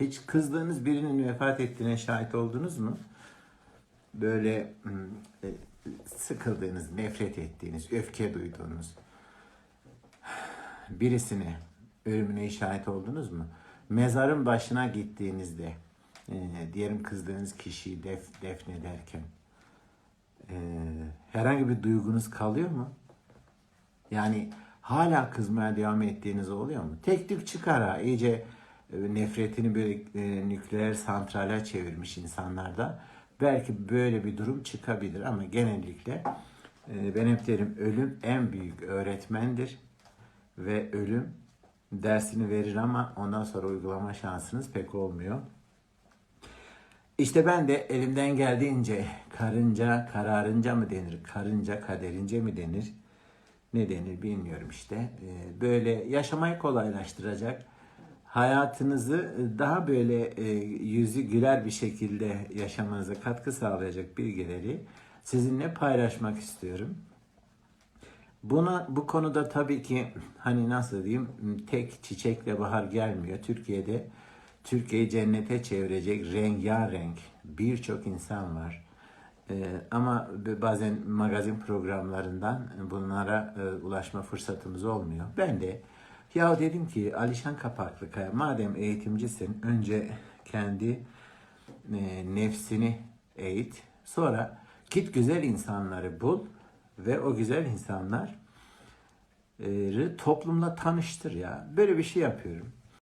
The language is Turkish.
Hiç kızdığınız birinin vefat ettiğine şahit oldunuz mu? Böyle hmm, e, sıkıldığınız, nefret ettiğiniz, öfke duyduğunuz birisine ölümüne şahit oldunuz mu? Mezarın başına gittiğinizde e, diyelim kızdığınız kişiyi def, defnederken e, herhangi bir duygunuz kalıyor mu? Yani hala kızmaya devam ettiğiniz oluyor mu? Tek tük çıkar ha. İyice nefretini böyle e, nükleer santrale çevirmiş insanlarda. Belki böyle bir durum çıkabilir ama genellikle e, benim terim ölüm en büyük öğretmendir ve ölüm dersini verir ama ondan sonra uygulama şansınız pek olmuyor. İşte ben de elimden geldiğince karınca kararınca mı denir, karınca kaderince mi denir, ne denir bilmiyorum işte. Ee, Böyle yaşamayı kolaylaştıracak, hayatınızı daha böyle e, yüzü güler bir şekilde yaşamanıza katkı sağlayacak bilgileri sizinle paylaşmak istiyorum. Buna bu konuda tabii ki hani nasıl diyeyim tek çiçekle bahar gelmiyor. Türkiye'de Türkiye'yi cennete çevirecek rengarenk birçok insan var. Ee, ama bazen magazin programlarından bunlara e, ulaşma fırsatımız olmuyor. Ben de ya dedim ki Alişan Kapaklıkaya madem eğitimcisin önce kendi e, nefsini eğit. Sonra git güzel insanları bul ve o güzel insanlar toplumla tanıştır ya. Böyle bir şey yapıyorum.